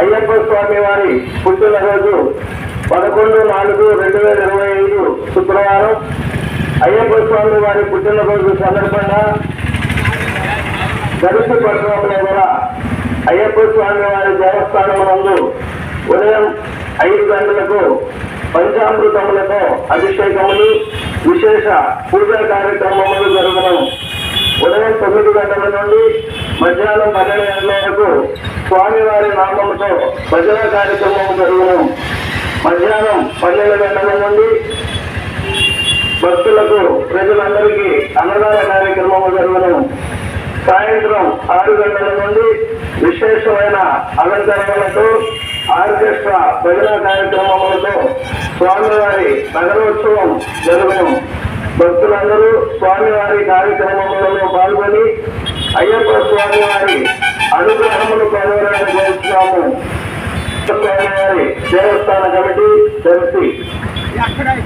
అయ్యప్ప స్వామి వారి పుట్టినరోజు పదకొండు నాలుగు రెండు వేల ఇరవై ఐదు శుక్రవారం. అయ్యప్ప స్వామి వారి పుట్టినరోజు సందర్భంగా గరుసు పట్టణంలో కూడా అయ్యప్ప స్వామి వారి దేవస్థానం నందు ఉదయం ఐదు గంటలకు పంచామృతములతో అభిషేకములు విశేష పూజా కార్యక్రమములు జరగడం. ఉదయం తొమ్మిది గంటల నుండి మధ్యాహ్నం పన్నెండు గంటల వరకు స్వామివారి నామంతో భజన కార్యక్రమం జరుగును. మధ్యాహ్నం పన్నెండు గంటల నుండి భక్తులకు ప్రజలందరికీ అన్నదాన కార్యక్రమం జరుగును. సాయంత్రం ఆరు గంటల నుండి విశేషమైన అలంకరణలతో ఆర్కెస్ట్రా భజన కార్యక్రమములతో స్వామివారి నగరోత్సవం జరుగును. భక్తులందరూ స్వామివారి కార్యక్రమంలో పాల్గొని అయ్యప్ప స్వామి వారి అనుగ్రహములు పొందడానికి కోరుతున్నాము స్వామివారి దేవస్థాన కమిటీ తెలిసి